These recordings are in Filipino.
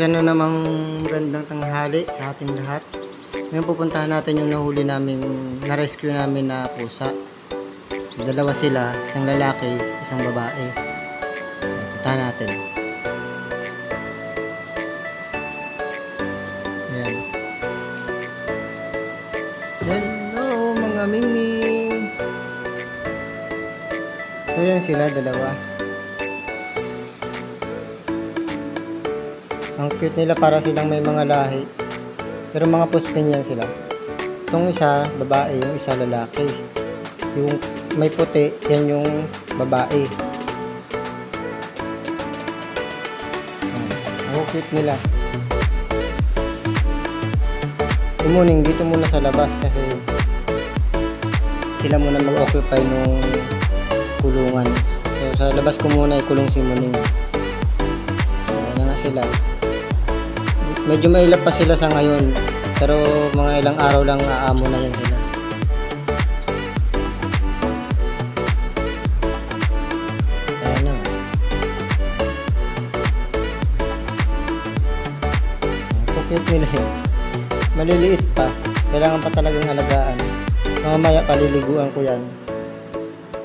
Isa na namang magandang tanghali sa ating lahat. Ngayon pupuntahan natin yung nahuli namin, na-rescue namin na pusa. Dalawa sila, isang lalaki, isang babae. Puntahan natin. Ayan. Hello mga mingming! So yan sila, dalawa. Ang cute nila para silang may mga lahi. Pero mga puspin yan sila. Itong isa, babae, yung isa lalaki. Yung may puti, yan yung babae. Ang cute nila. Tumuning dito muna sa labas kasi sila muna mag-occupy nung kulungan. So sa labas ko muna ikulong si Muning. Ayan nga sila. Medyo mailap pa sila sa ngayon. Pero mga ilang araw lang aamo na yan sila. Ang cute nila eh. Maliliit pa. Kailangan pa talagang alagaan. Mamaya paliliguan ko yan.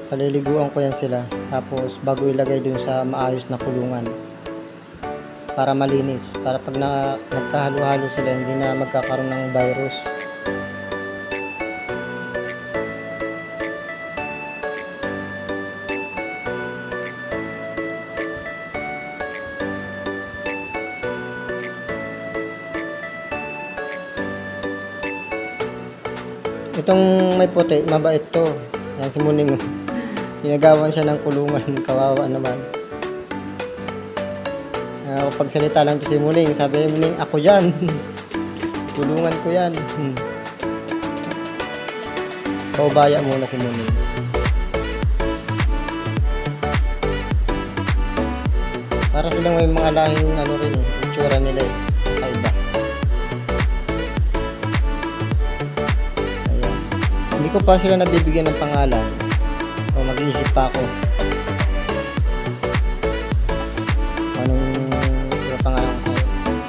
Paliliguan ko yan sila. Tapos bago ilagay dun sa maayos na kulungan para malinis para pag na, nagkahalo-halo sila hindi na magkakaroon ng virus. Itong may puti mabait to. Yan si Muning. Ginagawan siya ng kulungan kawawa naman Uh, pag salita lang to si Muning, sabi ni Muning, ako yan. Tulungan ko yan. Hmm. Paubaya muna si Muning. Para silang may mga lahing ano rin eh, itsura nila eh. Kaiba. Ayan. Hindi ko pa sila nabibigyan ng pangalan. O mag-iisip pa ako.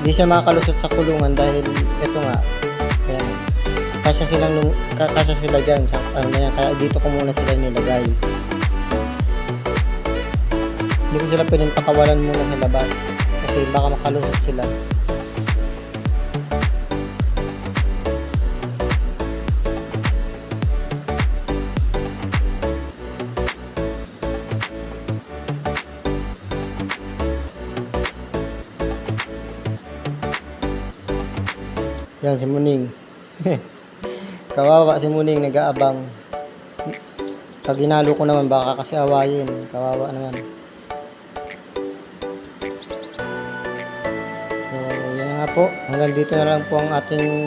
Hindi siya makakalusot sa kulungan dahil ito nga, ayan, kasya silang, kasya sila dyan sa ano na yan, kaya dito ko muna sila nilagay. Hindi ko sila pwedeng pakawalan muna sa labas kasi baka makalusot sila. Yan si Muning. Kawawa si Muning nag-aabang. Pag inalo ko naman baka kasi awayin. Kawawa naman. So, yan nga po. Hanggang dito na lang po ang ating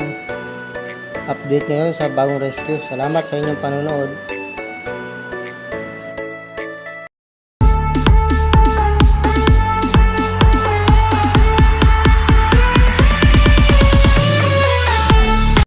update ngayon sa bagong rescue. Salamat sa inyong panonood.